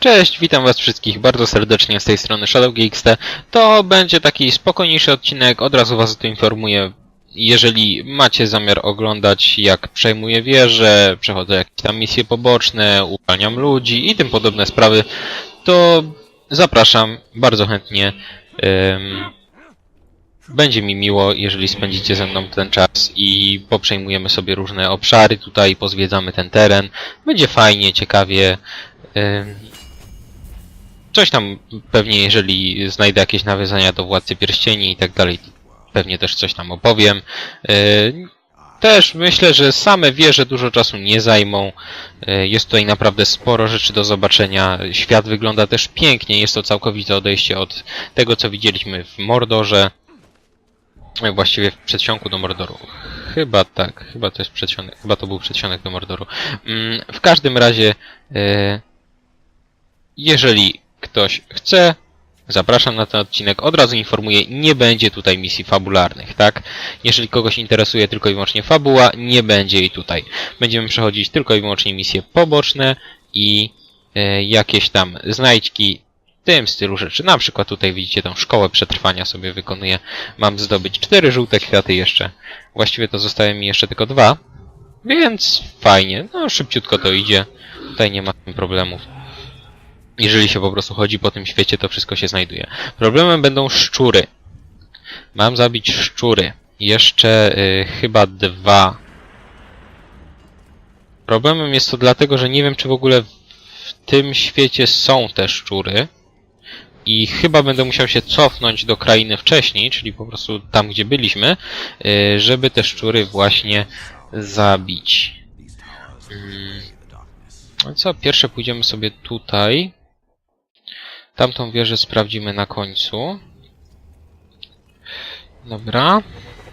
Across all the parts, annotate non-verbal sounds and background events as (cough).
Cześć, witam was wszystkich bardzo serdecznie z tej strony ShadowGXT. To będzie taki spokojniejszy odcinek, od razu was o tym informuję. Jeżeli macie zamiar oglądać jak przejmuję wieże, przechodzę jakieś tam misje poboczne, uwalniam ludzi i tym podobne sprawy, to zapraszam bardzo chętnie. Ym, będzie mi miło, jeżeli spędzicie ze mną ten czas i poprzejmujemy sobie różne obszary tutaj, pozwiedzamy ten teren. Będzie fajnie, ciekawie. Ym, Coś tam pewnie, jeżeli znajdę jakieś nawiązania do Władcy Pierścieni i tak dalej, pewnie też coś tam opowiem. Yy, Też myślę, że same wieże dużo czasu nie zajmą. Yy, Jest tutaj naprawdę sporo rzeczy do zobaczenia. Świat wygląda też pięknie. Jest to całkowite odejście od tego, co widzieliśmy w Mordorze. Yy, Właściwie w przedsionku do Mordoru. Chyba tak, chyba to jest przedsionek, chyba to był przedsionek do Mordoru. Mm, W każdym razie, jeżeli ktoś chce, zapraszam na ten odcinek. Od razu informuję, nie będzie tutaj misji fabularnych, tak? Jeżeli kogoś interesuje tylko i wyłącznie fabuła, nie będzie jej tutaj. Będziemy przechodzić tylko i wyłącznie misje poboczne i e, jakieś tam znajdźki w tym stylu rzeczy. Na przykład tutaj widzicie tą szkołę przetrwania sobie wykonuję. Mam zdobyć cztery żółte kwiaty jeszcze. Właściwie to zostały mi jeszcze tylko dwa. Więc fajnie. No szybciutko to idzie. Tutaj nie ma problemów. Jeżeli się po prostu chodzi po tym świecie, to wszystko się znajduje. Problemem będą szczury. Mam zabić szczury. Jeszcze y, chyba dwa. Problemem jest to dlatego, że nie wiem, czy w ogóle w tym świecie są te szczury. I chyba będę musiał się cofnąć do krainy wcześniej, czyli po prostu tam, gdzie byliśmy, y, żeby te szczury właśnie zabić. Mm. No co, pierwsze pójdziemy sobie tutaj. Tamtą wieżę sprawdzimy na końcu. Dobra.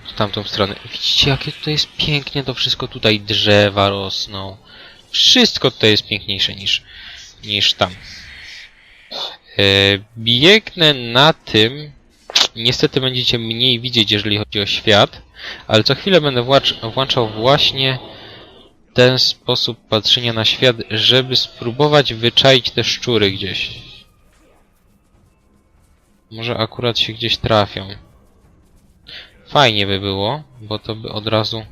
W tamtą stronę. Widzicie, jakie tutaj jest pięknie to wszystko. Tutaj drzewa rosną. Wszystko tutaj jest piękniejsze niż, niż tam. E, biegnę na tym. Niestety będziecie mniej widzieć, jeżeli chodzi o świat. Ale co chwilę będę włączał właśnie ten sposób patrzenia na świat, żeby spróbować wyczaić te szczury gdzieś. Może akurat się gdzieś trafią. Fajnie by było, bo to by od razu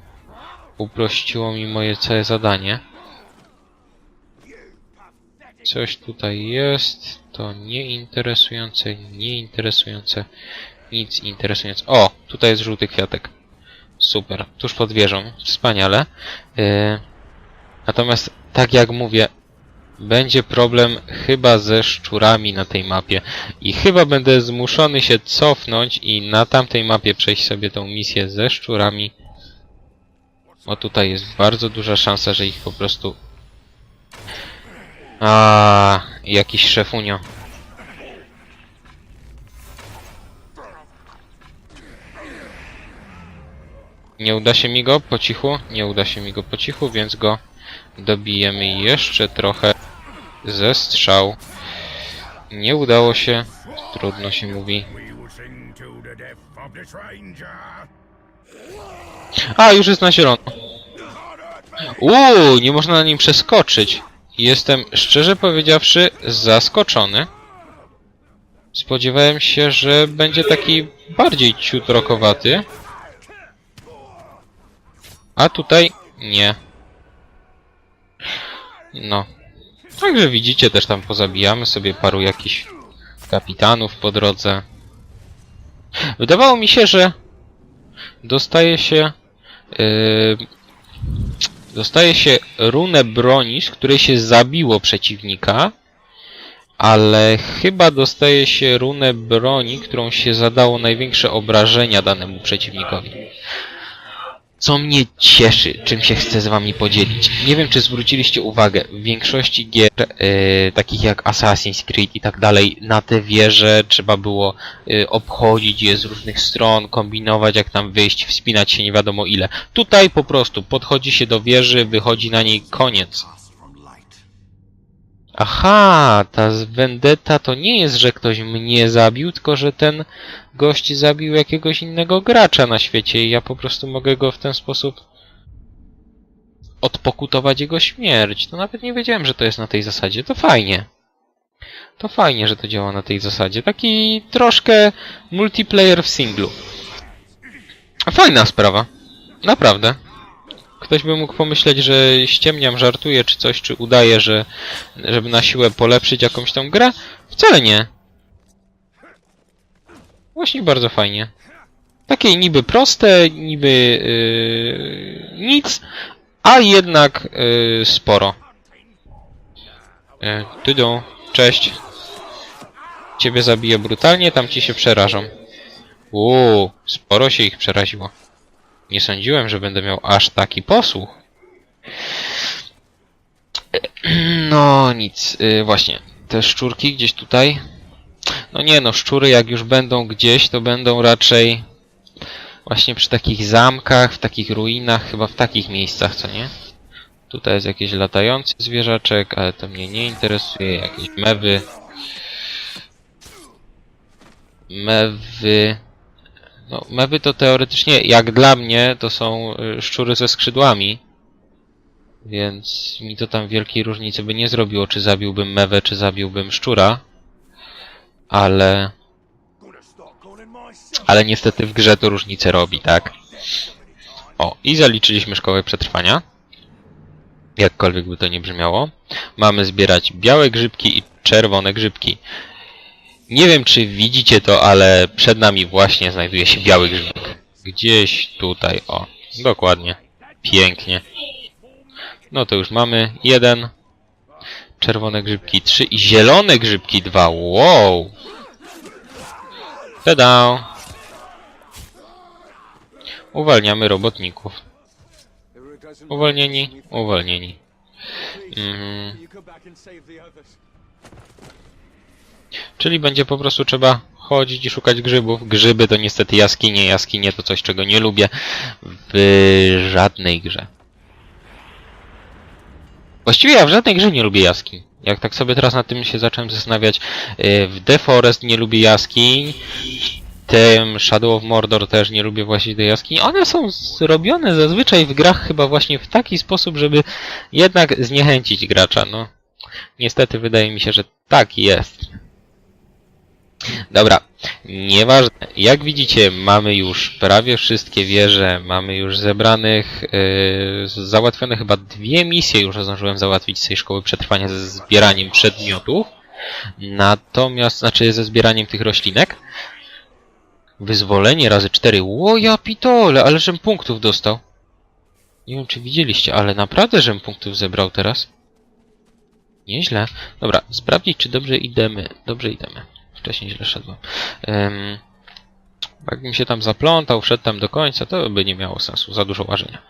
uprościło mi moje całe zadanie. Coś tutaj jest, to nieinteresujące, nieinteresujące, nic interesujące. O, tutaj jest żółty kwiatek. Super, tuż pod wieżą, wspaniale. Yy, natomiast, tak jak mówię, będzie problem chyba ze szczurami na tej mapie. I chyba będę zmuszony się cofnąć i na tamtej mapie przejść sobie tą misję ze szczurami. Bo tutaj jest bardzo duża szansa, że ich po prostu... A, jakiś szefunio. Nie uda się mi go po cichu? Nie uda się mi go po cichu, więc go dobijemy jeszcze trochę ze strzał. Nie udało się. Trudno się mówi. A, już jest na zielono. Uuu, nie można na nim przeskoczyć. Jestem, szczerze powiedziawszy, zaskoczony. Spodziewałem się, że będzie taki bardziej ciut rokowaty. A tutaj nie. No. Także widzicie, też tam pozabijamy sobie paru jakichś kapitanów po drodze. Wydawało mi się, że dostaje się yy, dostaje się runę broni, z której się zabiło przeciwnika, ale chyba dostaje się runę broni, którą się zadało największe obrażenia danemu przeciwnikowi. Co mnie cieszy, czym się chcę z wami podzielić. Nie wiem, czy zwróciliście uwagę, w większości gier, e, takich jak Assassin's Creed i tak dalej, na te wieże trzeba było e, obchodzić je z różnych stron, kombinować jak tam wyjść, wspinać się nie wiadomo ile. Tutaj po prostu podchodzi się do wieży, wychodzi na niej koniec. Aha, ta vendetta to nie jest, że ktoś mnie zabił, tylko że ten gość zabił jakiegoś innego gracza na świecie i ja po prostu mogę go w ten sposób odpokutować jego śmierć. To nawet nie wiedziałem, że to jest na tej zasadzie. To fajnie. To fajnie, że to działa na tej zasadzie. Taki troszkę multiplayer w singlu. Fajna sprawa. Naprawdę. Ktoś by mógł pomyśleć, że ściemniam, żartuję czy coś, czy udaję, że żeby na siłę polepszyć jakąś tą grę. Wcale nie. Właśnie bardzo fajnie. Takie niby proste, niby yy, nic, a jednak yy, sporo. Yy, Tydą, cześć. Ciebie zabiję brutalnie, tam ci się przerażą. Uuu, sporo się ich przeraziło. Nie sądziłem, że będę miał aż taki posłuch. No nic, yy, właśnie. Te szczurki gdzieś tutaj. No nie no, szczury jak już będą gdzieś, to będą raczej właśnie przy takich zamkach, w takich ruinach, chyba w takich miejscach, co nie? Tutaj jest jakiś latający zwierzaczek, ale to mnie nie interesuje. Jakieś mewy. Mewy. No, mewy to teoretycznie, jak dla mnie, to są y, szczury ze skrzydłami. Więc mi to tam wielkiej różnicy by nie zrobiło, czy zabiłbym mewę, czy zabiłbym szczura. Ale... Ale niestety w grze to różnicę robi, tak? O, i zaliczyliśmy szkołę przetrwania. Jakkolwiek by to nie brzmiało. Mamy zbierać białe grzybki i czerwone grzybki. Nie wiem, czy widzicie to, ale przed nami właśnie znajduje się biały grzybek. Gdzieś tutaj, o. Dokładnie. Pięknie. No to już mamy jeden. Czerwone grzybki trzy i zielone grzybki dwa. Wow! Tada! Uwalniamy robotników. Uwolnieni, uwolnieni. Mhm. Czyli będzie po prostu trzeba chodzić i szukać grzybów. Grzyby to niestety jaskinie, jaskinie to coś, czego nie lubię w żadnej grze. Właściwie ja w żadnej grze nie lubię jaskiń. Jak tak sobie teraz nad tym się zacząłem zastanawiać, yy, w The Forest nie lubię jaskiń, w tym Shadow of Mordor też nie lubię właśnie tej jaskini. One są zrobione zazwyczaj w grach chyba właśnie w taki sposób, żeby jednak zniechęcić gracza, no. Niestety wydaje mi się, że tak jest. Dobra, nieważne. Jak widzicie, mamy już prawie wszystkie wieże, mamy już zebranych, yy, załatwione chyba dwie misje już zdążyłem załatwić z tej szkoły przetrwania ze zbieraniem przedmiotów. Natomiast, znaczy ze zbieraniem tych roślinek. Wyzwolenie razy cztery. Ło, ja pitole, ale żem punktów dostał. Nie wiem, czy widzieliście, ale naprawdę żem punktów zebrał teraz. Nieźle. Dobra, sprawdzić, czy dobrze idziemy. Dobrze idziemy. Wcześniej źle szedłem. Um, jakbym się tam zaplątał, wszedł tam do końca, to by nie miało sensu. Za dużo łażenia.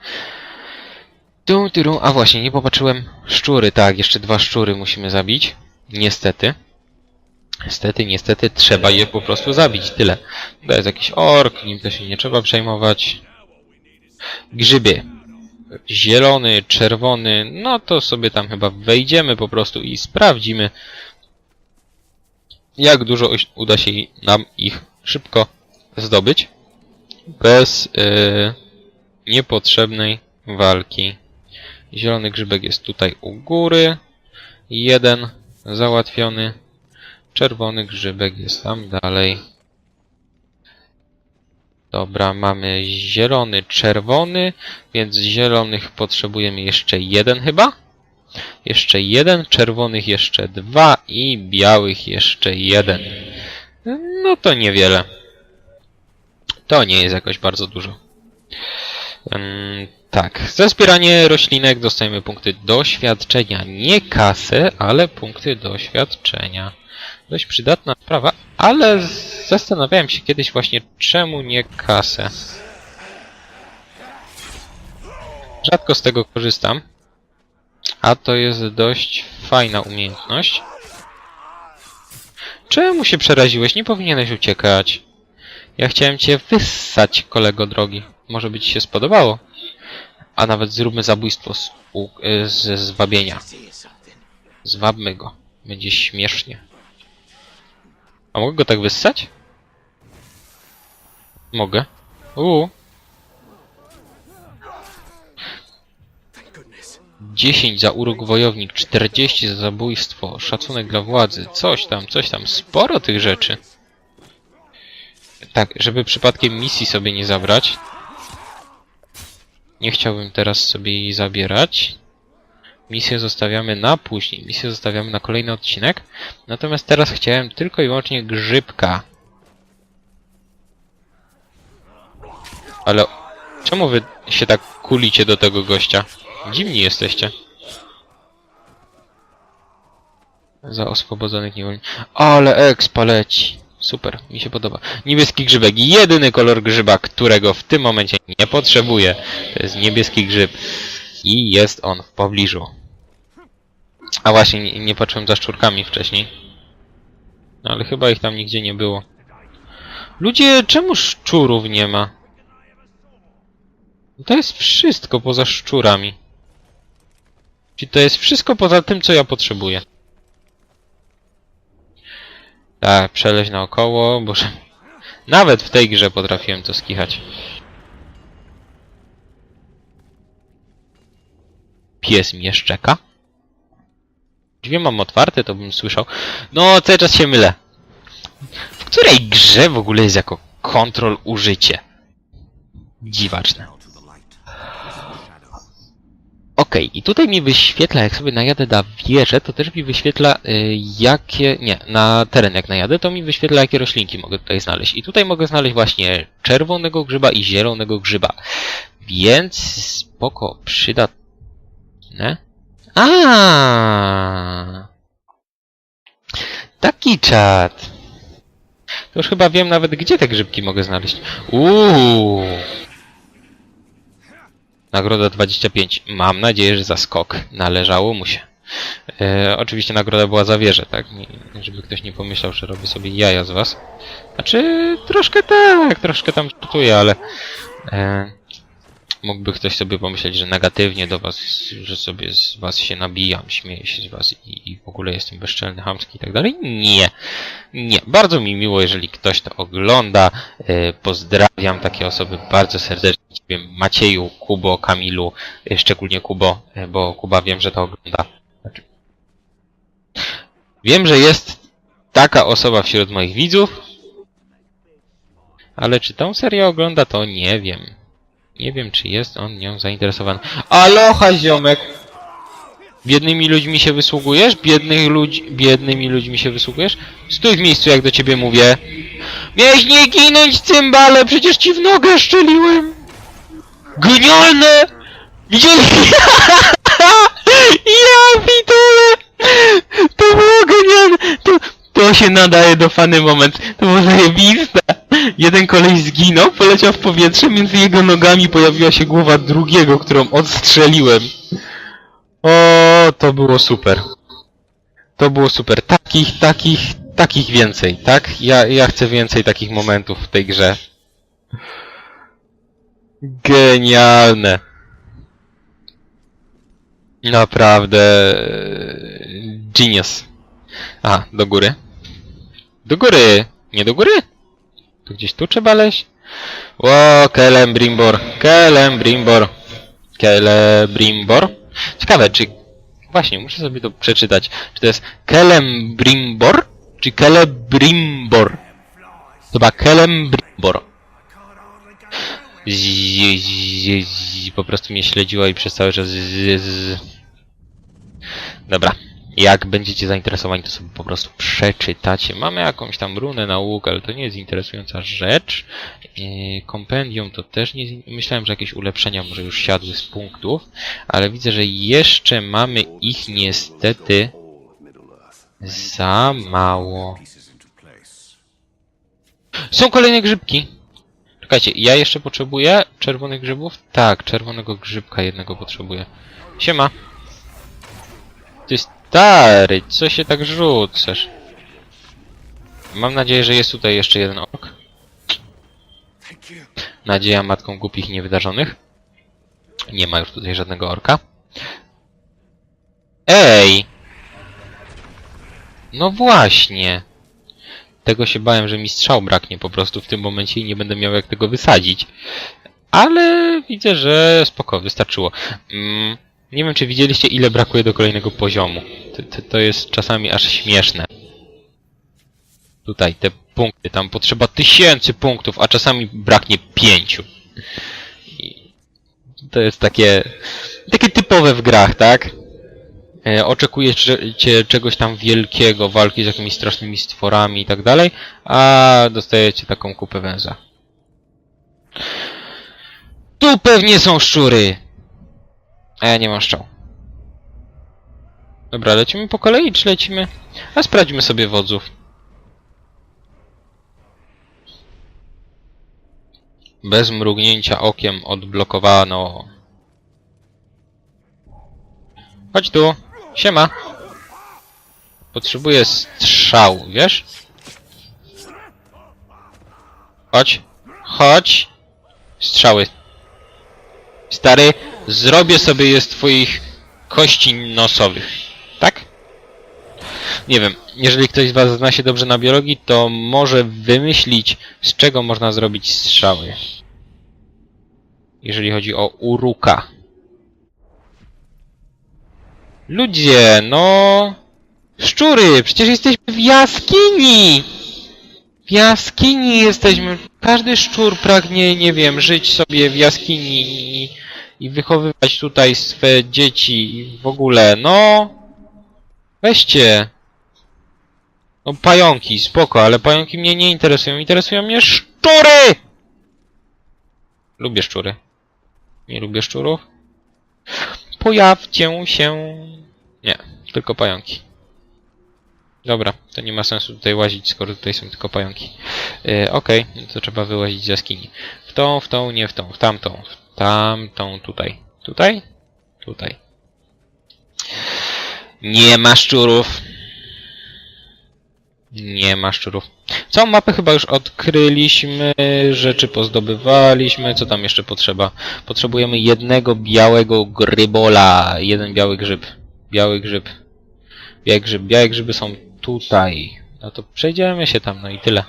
Tum, tyrum. A właśnie, nie popatrzyłem. Szczury, tak, jeszcze dwa szczury musimy zabić. Niestety. Niestety, niestety, trzeba je po prostu zabić. Tyle. To jest jakiś ork, nim to się nie trzeba przejmować. Grzyby. Zielony, czerwony, no to sobie tam chyba wejdziemy po prostu i sprawdzimy, jak dużo uda się nam ich szybko zdobyć. Bez yy, niepotrzebnej walki. Zielony grzybek jest tutaj u góry. Jeden załatwiony. Czerwony grzybek jest tam dalej. Dobra, mamy zielony, czerwony, więc zielonych potrzebujemy jeszcze jeden chyba? Jeszcze jeden, czerwonych jeszcze dwa i białych jeszcze jeden. No to niewiele. To nie jest jakoś bardzo dużo. Ym, tak, za zbieranie roślinek dostajemy punkty doświadczenia. Nie kasę, ale punkty doświadczenia. Dość przydatna sprawa, ale zastanawiałem się kiedyś właśnie, czemu nie kasę. Rzadko z tego korzystam. A to jest dość fajna umiejętność. Czemu się przeraziłeś? Nie powinieneś uciekać. Ja chciałem cię wyssać, kolego drogi. Może by ci się spodobało. A nawet zróbmy zabójstwo z, u, z zwabienia. Zwabmy go. Będzie śmiesznie. A mogę go tak wyssać? Mogę. Uuu. 10 za urok wojownik, 40 za zabójstwo, szacunek dla władzy, coś tam, coś tam, sporo tych rzeczy. Tak, żeby przypadkiem misji sobie nie zabrać. Nie chciałbym teraz sobie jej zabierać. Misję zostawiamy na później, misję zostawiamy na kolejny odcinek. Natomiast teraz chciałem tylko i wyłącznie grzybka. Ale czemu wy się tak kulicie do tego gościa? Dziwni jesteście. Za oswobodzonych niewolników. Ale expa leci. Super, mi się podoba. Niebieski grzybek. Jedyny kolor grzyba, którego w tym momencie nie potrzebuję. To jest niebieski grzyb. I jest on w pobliżu. A właśnie, nie, nie patrzyłem za szczurkami wcześniej. No ale chyba ich tam nigdzie nie było. Ludzie, czemu szczurów nie ma? To jest wszystko poza szczurami. Czyli to jest wszystko poza tym, co ja potrzebuję. Tak, przeleź naokoło, boże. Nawet w tej grze potrafiłem to skichać. Pies mnie szczeka. Drzwi mam otwarte, to bym słyszał. No, cały czas się mylę. W której grze w ogóle jest jako kontrol użycie? Dziwaczne. Okej, i tutaj mi wyświetla, jak sobie najadę na wieżę, to też mi wyświetla y, jakie... Nie, na teren jak najadę, to mi wyświetla jakie roślinki mogę tutaj znaleźć. I tutaj mogę znaleźć właśnie czerwonego grzyba i zielonego grzyba. Więc spoko, przydatne. A, Taki czat. To już chyba wiem nawet, gdzie te grzybki mogę znaleźć. Uuu. Nagroda 25. Mam nadzieję, że za skok należało mu się. E, oczywiście nagroda była za wieżę, tak? Nie, żeby ktoś nie pomyślał, że robię sobie jaja z was. Znaczy, troszkę tak, troszkę tam czytuję, ale... E, mógłby ktoś sobie pomyśleć, że negatywnie do was, że sobie z was się nabijam, śmieję się z was i, i w ogóle jestem bezczelny, chamski i tak dalej. Nie. Nie. Bardzo mi miło, jeżeli ktoś to ogląda. E, pozdrawiam takie osoby bardzo serdecznie. Ciebie Macieju, Kubo, Kamilu, e, szczególnie Kubo, e, bo Kuba wiem, że to ogląda. Znaczy... Wiem, że jest taka osoba wśród moich widzów, ale czy tą serię ogląda, to nie wiem. Nie wiem, czy jest on nią zainteresowany. Aloha, ziomek! Biednymi ludźmi się wysługujesz? Biednych ludzi... Biednymi ludźmi się wysługujesz? Stój w miejscu, jak do ciebie mówię. Miałeś nie ginąć, cymbale! Przecież ci w nogę szczeliłem! Genialne! Widzieli? (laughs) ja pitole! To było genialne! To, to się nadaje do fany moment. To było zajebiste! Jeden koleś zginął, poleciał w powietrze, między jego nogami pojawiła się głowa drugiego, którą odstrzeliłem. O, to było super. To było super. Takich, takich, takich więcej, tak? Ja, ja chcę więcej takich momentów w tej grze. Genialne. Naprawdę. e, Genius. A, do góry. Do góry! Nie do góry? To gdzieś tu trzeba leźć? O, Kelembrimbor, Kelembrimbor, Kelembrimbor. Ciekawe, czy... Właśnie, muszę sobie to przeczytać. Czy to jest Kelembrimbor, czy Kelebrimbor? Chyba Kelembrimbor. Z, z, z, po prostu mnie śledziła i przez cały czas z, z. Dobra. Jak będziecie zainteresowani, to sobie po prostu przeczytacie. Mamy jakąś tam runę nauk, ale to nie jest interesująca rzecz. Kompendium to też nie jest... Myślałem, że jakieś ulepszenia może już siadły z punktów, ale widzę, że jeszcze mamy ich niestety za mało. Są kolejne grzybki. Czekajcie, ja jeszcze potrzebuję czerwonych grzybów? Tak, czerwonego grzybka jednego potrzebuję. Siema. Ty stary, co się tak rzucasz? Mam nadzieję, że jest tutaj jeszcze jeden ork. Nadzieja matką głupich niewydarzonych. Nie ma już tutaj żadnego orka. Ej! No właśnie. Tego się bałem, że mi strzał braknie po prostu w tym momencie i nie będę miał jak tego wysadzić. Ale widzę, że spoko, wystarczyło. Mm, Nie wiem, czy widzieliście, ile brakuje do kolejnego poziomu. To, to, jest czasami aż śmieszne. Tutaj te punkty, tam potrzeba tysięcy punktów, a czasami braknie pięciu. I to jest takie, takie typowe w grach, tak? E, oczekujecie czegoś tam wielkiego, walki z jakimiś strasznymi stworami i tak dalej, a dostajecie taką kupę węża. Tu pewnie są szczury! A ja nie mam szczał. Dobra, lecimy po kolei, czy lecimy? A sprawdźmy sobie wodzów. Bez mrugnięcia okiem odblokowano. Chodź tu. Siema. Potrzebuję strzał, wiesz? Chodź. Chodź. Strzały. Stary, zrobię sobie je z twoich kości nosowych. Tak? Nie wiem, jeżeli ktoś z was zna się dobrze na biologii, to może wymyślić, z czego można zrobić strzały. Jeżeli chodzi o uruka. Ludzie, no... Szczury, przecież jesteśmy w jaskini! W jaskini jesteśmy. Każdy szczur pragnie, nie wiem, żyć sobie w jaskini i, i wychowywać tutaj swe dzieci w ogóle. No... Weźcie. No pająki, spoko, ale pająki mnie nie interesują. Interesują mnie szczury! Lubię szczury. Nie lubię szczurów. Pojawcie się. Nie, tylko pająki. Dobra, to nie ma sensu tutaj łazić, skoro tutaj są tylko pająki. Yy, Okej, no to trzeba wyłazić z jaskini. W tą, w tą, nie w tą, w tamtą, w tamtą, tutaj. Tutaj? Tutaj. Nie ma szczurów. Nie ma szczurów. Całą mapę chyba już odkryliśmy, rzeczy pozdobywaliśmy. Co tam jeszcze potrzeba? Potrzebujemy jednego białego grybola. Jeden biały grzyb. Biały grzyb. Biały grzyb. Białe grzyby są tutaj. No to przejdziemy się tam, no i tyle.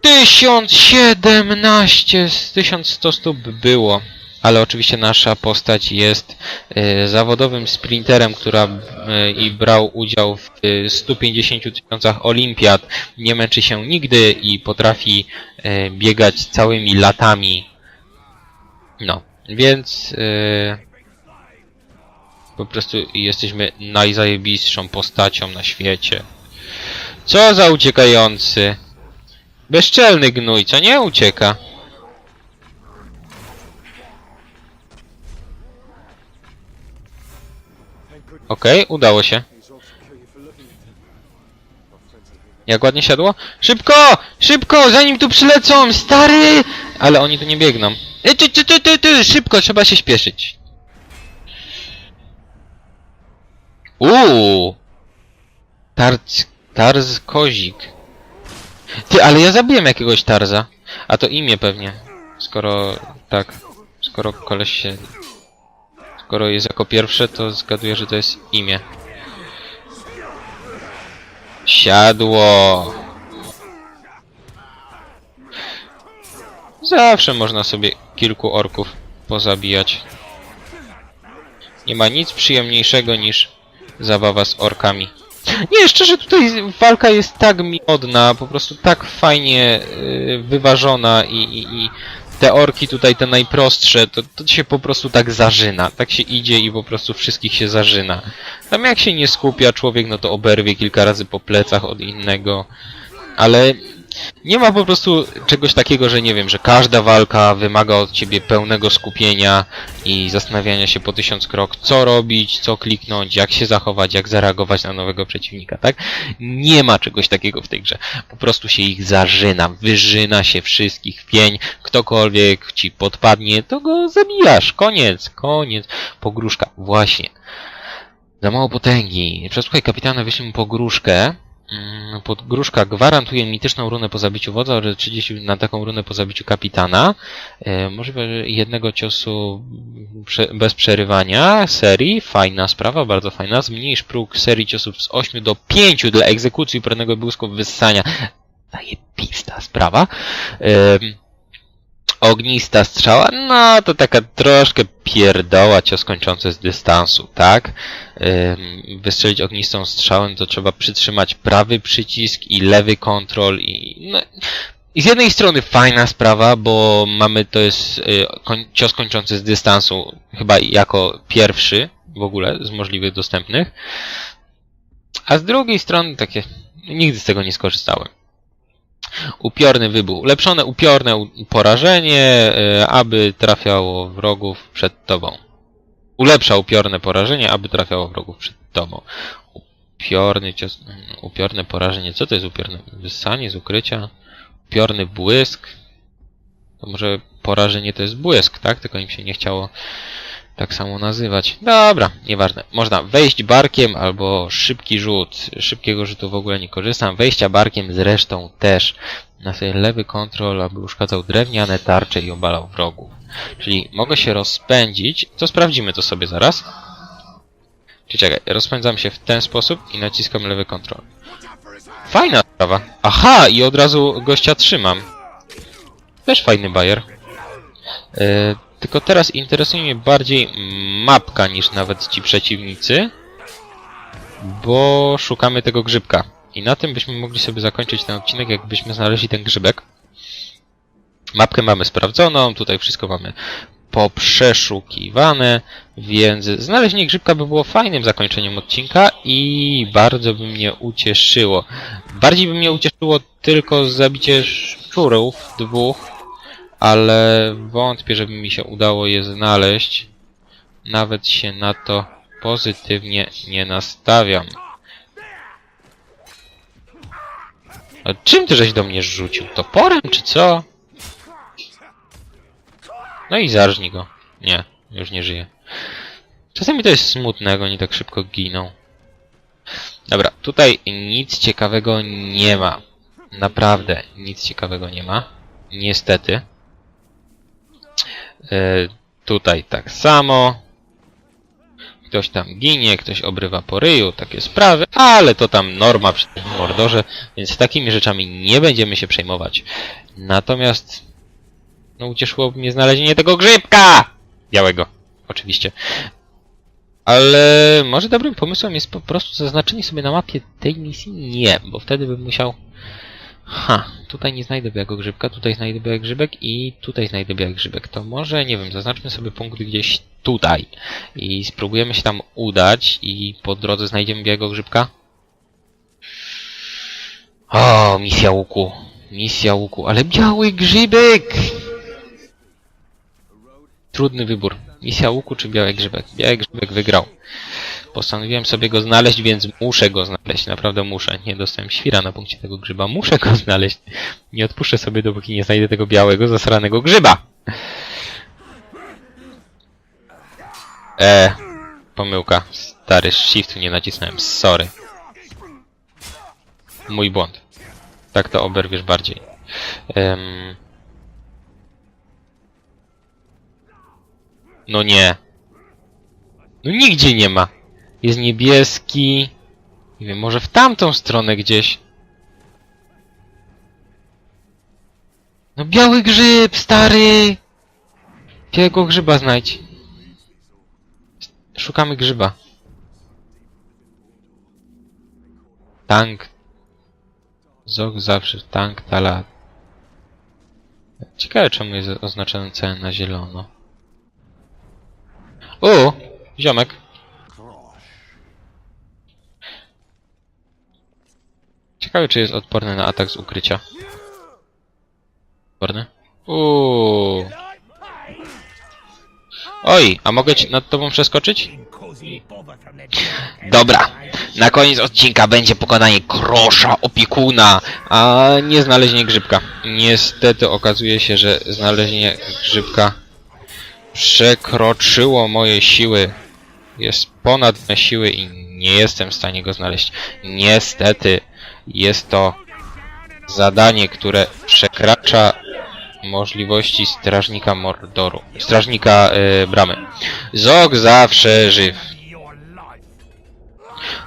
1017 z 1100 stóp było. Ale oczywiście nasza postać jest e, zawodowym sprinterem, która e, i brał udział w e, 150 tysiącach olimpiad. Nie męczy się nigdy i potrafi biegać całymi latami. No, więc po prostu jesteśmy najzajebistszą postacią na świecie. Co za uciekający! Bezczelny gnój, co nie ucieka? Okej, udało się. Jak ładnie siadło? Szybko! Szybko! Zanim tu przylecą! Stary! Ale oni tu nie biegną. E, ty, ty, ty, ty, ty! Szybko, trzeba się śpieszyć. Uuu! Tarz... Tarz kozik. Ty, ale ja zabiłem jakiegoś Tarza. A to imię pewnie. Skoro... tak. Skoro koleś się... Skoro jest jako pierwsze, to zgaduję, że to jest imię. Siadło! Zawsze można sobie kilku orków pozabijać. Nie ma nic przyjemniejszego niż zabawa z orkami. Nie, szczerze, tutaj walka jest tak miodna, po prostu tak fajnie yy, wyważona i, i, i te orki tutaj, te najprostsze, to, to się po prostu tak zarzyna. Tak się idzie i po prostu wszystkich się zarzyna. Tam jak się nie skupia człowiek, no to oberwie kilka razy po plecach od innego. Ale nie ma po prostu czegoś takiego, że nie wiem, że każda walka wymaga od ciebie pełnego skupienia i zastanawiania się po tysiąc krok, co robić, co kliknąć, jak się zachować, jak zareagować na nowego przeciwnika, tak? Nie ma czegoś takiego w tej grze. Po prostu się ich zarzyna, wyżyna się wszystkich pień, ktokolwiek ci podpadnie, to go zabijasz. Koniec, koniec. Pogróżka, właśnie. Za mało potęgi. Przesłuchaj kapitana, wyślij mu pogróżkę. Mm, Podgróżka gwarantuje mityczną runę po zabiciu wodza oraz 30 na taką runę po zabiciu kapitana. E, możliwe jednego ciosu bez przerywania serii. Fajna sprawa, bardzo fajna. Zmniejsz próg serii ciosów z 8 do 5 dla egzekucji uprawnionego błysku wyssania. Zajebista sprawa. E, Ognista strzała, no to taka troszkę pierdoła cios kończący z dystansu, tak? Ym, wystrzelić ognistą strzałem to trzeba przytrzymać prawy przycisk i lewy kontrol i no, i z jednej strony fajna sprawa, bo mamy to jest y, cios kończący z dystansu chyba jako pierwszy w ogóle z możliwych dostępnych. A z drugiej strony takie nigdy z tego nie skorzystałem. Upiorny wybuch. Ulepszone upiorne porażenie, y, aby trafiało wrogów przed tobą. Ulepsza upiorne porażenie, aby trafiało wrogów przed tobą. Upiorny cios... Upiorne porażenie. Co to jest upiorne? Wyssanie z ukrycia? Upiorny błysk? To może porażenie to jest błysk, tak? Tylko im się nie chciało tak samo nazywać. Dobra, nieważne. Można wejść barkiem albo szybki rzut. Szybkiego rzutu w ogóle nie korzystam. Wejścia barkiem zresztą też. Na sobie lewy kontrol, aby uszkadzał drewniane tarcze i obalał wrogów. Czyli mogę się rozpędzić. To sprawdzimy to sobie zaraz. Czyli czekaj, rozpędzam się w ten sposób i naciskam lewy kontrol. Fajna sprawa. Aha, i od razu gościa trzymam. Też fajny bajer. E, tylko teraz interesuje mnie bardziej mapka niż nawet ci przeciwnicy, bo szukamy tego grzybka. I na tym byśmy mogli sobie zakończyć ten odcinek, jakbyśmy znaleźli ten grzybek. Mapkę mamy sprawdzoną, tutaj wszystko mamy poprzeszukiwane, więc znalezienie grzybka by było fajnym zakończeniem odcinka i bardzo by mnie ucieszyło. Bardziej by mnie ucieszyło tylko zabicie szczurów, dwóch, ale wątpię, żeby mi się udało je znaleźć. Nawet się na to pozytywnie nie nastawiam. A czym ty żeś do mnie rzucił? Toporem czy co? No i zarżnij go. Nie, już nie żyje. Czasami to jest smutne, jak oni tak szybko giną. Dobra, tutaj nic ciekawego nie ma. Naprawdę, nic ciekawego nie ma. Niestety. E, tutaj tak samo. Ktoś tam ginie, ktoś obrywa po ryju, takie sprawy, ale to tam norma przy tym mordorze, więc takimi rzeczami nie będziemy się przejmować. Natomiast, no ucieszyłoby mnie znalezienie tego grzybka! Białego, oczywiście. Ale może dobrym pomysłem jest po prostu zaznaczenie sobie na mapie tej misji? Nie, bo wtedy bym musiał... Ha, tutaj nie znajdę białego grzybka, tutaj znajdę biały grzybek i tutaj znajdę biały grzybek. To może, nie wiem, zaznaczmy sobie punkt gdzieś tutaj i spróbujemy się tam udać i po drodze znajdziemy białego grzybka. O, misja łuku. Misja łuku, ale biały grzybek! Trudny wybór. Misja łuku czy biały grzybek? Biały grzybek wygrał. Postanowiłem sobie go znaleźć, więc muszę go znaleźć. Naprawdę muszę. Nie dostałem świra na punkcie tego grzyba. Muszę go znaleźć. Nie odpuszczę sobie, dopóki nie znajdę tego białego, zasranego grzyba. E, pomyłka. Stary shift nie nacisnąłem. Sorry. Mój błąd. Tak to oberwiesz bardziej. Em... No nie. No nigdzie nie ma. Jest niebieski. Nie wiem, może w tamtą stronę gdzieś. No biały grzyb, stary! Białego grzyba znajdź. Szukamy grzyba. Tank. Zog zawsze tank tala. Ciekawe czemu jest oznaczony cel na zielono. O! Ziomek. Ciekawe, czy jest odporny na atak z ukrycia. Odporny? Uuu. Oj, a mogę ci nad tobą przeskoczyć? Dobra. Na koniec odcinka będzie pokonanie krosza opiekuna, a nie znalezienie grzybka. Niestety okazuje się, że znalezienie grzybka przekroczyło moje siły. Jest ponad me siły i nie jestem w stanie go znaleźć. Niestety jest to zadanie, które przekracza możliwości strażnika Mordoru. Strażnika y, bramy. Zog zawsze żyw.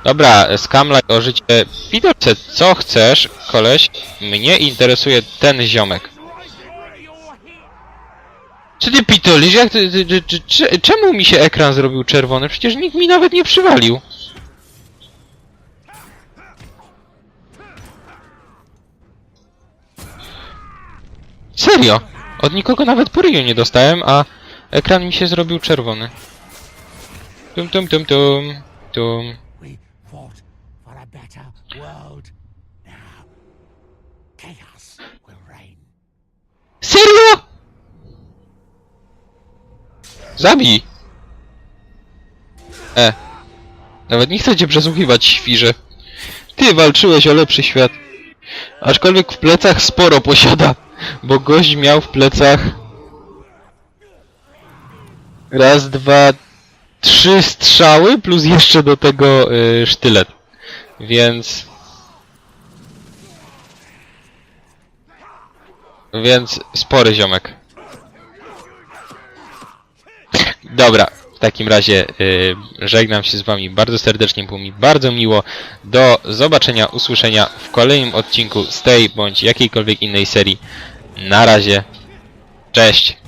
Dobra, skamlaj o życie. Widocznie, co chcesz, koleś. Mnie interesuje ten ziomek. Co ty pitolisz? Jak ty, ty, ty, ty, cze- czemu mi się ekran zrobił czerwony? Przecież nikt mi nawet nie przywalił. Serio? Od nikogo nawet po ryju nie dostałem, a ekran mi się zrobił czerwony. Tum tum tum tum. Tum. Serio? Zabij! E. Nawet nie chcę cię przesłuchiwać, świrze. Ty walczyłeś o lepszy świat. Aczkolwiek w plecach sporo posiada, bo gość miał w plecach... Raz, dwa, trzy strzały, plus jeszcze do tego y, sztylet. Więc... Więc spory ziomek. Dobra, w takim razie y, żegnam się z wami bardzo serdecznie, było mi bardzo miło. Do zobaczenia, usłyszenia w kolejnym odcinku z tej bądź jakiejkolwiek innej serii. Na razie. Cześć!